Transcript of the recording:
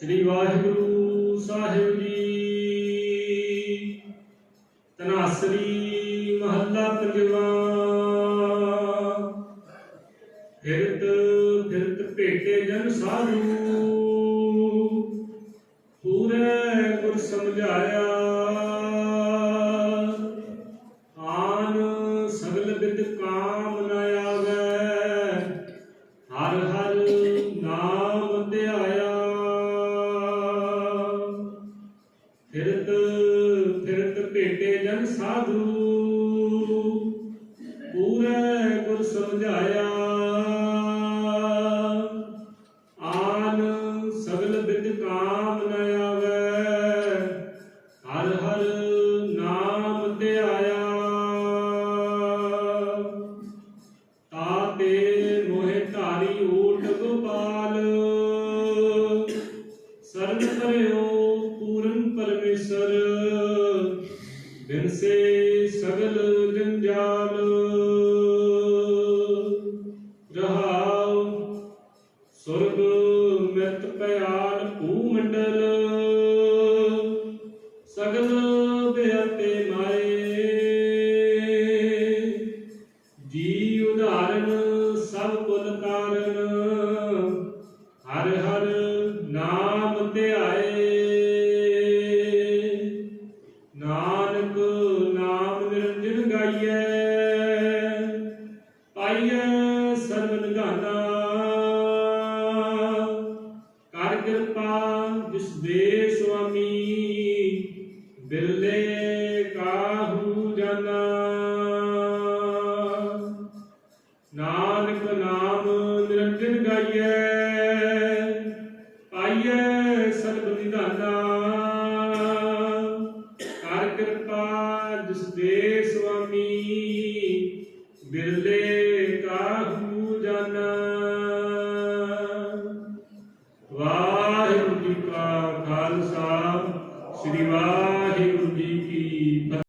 ਸ੍ਰੀ ਵਾਹਿਗੁਰੂ ਸਾਹਿਬ ਜੀ। ਤਨਾਸਰੀ ਮਹੱਲਾ ਪੰਜਵਾ। ਫਿਰਤ ਫਿਰਤ ਭੇਟੇ ਜਨ ਸਾਧੂ। ਫਿਰਤ ਫਿਰਤ ਭੇਟੇ ਜਨ ਸਾਧੂ। ਪੂਰੇ ਗੁਰ ਸਮਝਾਇਆ। ਆਨ ਸਗਲ ਬਿਦ ਕਾਮ ਨ ਆਵੈ। ਹਰ ਹਰ ਨਾਮ ਤੇ ਆਇਆ। ਤਾਤੇ ਮੋਹਿ ਧਾਰੀ ਓਟ ਗੋਪਾਲ। ਸਰਬ ਪਰਿਓ ਬਿਨਸੇ ਸਗਲ ਜੰਜਾਲ। ਰਹਾਉ ਸੁਰਗ ਮਿਤ ਪਿਆਰ ਭੂ ਮੰਡਲ। ਸਰਬ ਨਿਧਾਨਾ ਕਰ ਕਿਰਪਾ ਜਿਸ ਦੇ ਸੁਆਮੀ, ਬਿਰਲੇ ਕਾਹੂ ਜਾਨਾ। ਨਾਨਕ ਨਾਮ ਨਿਰੰਜਨ ਗਾਈਐ, ਪਾਈਐ ਸਰਬ ਨਿਧਾਨਾ। ਕਰ ਕਿਰਪਾ ਜਿਸ ਦੇ ਸੁਆਮੀ, ਬਿਰਲੇ ਵਾਹਿਗੁਰੂ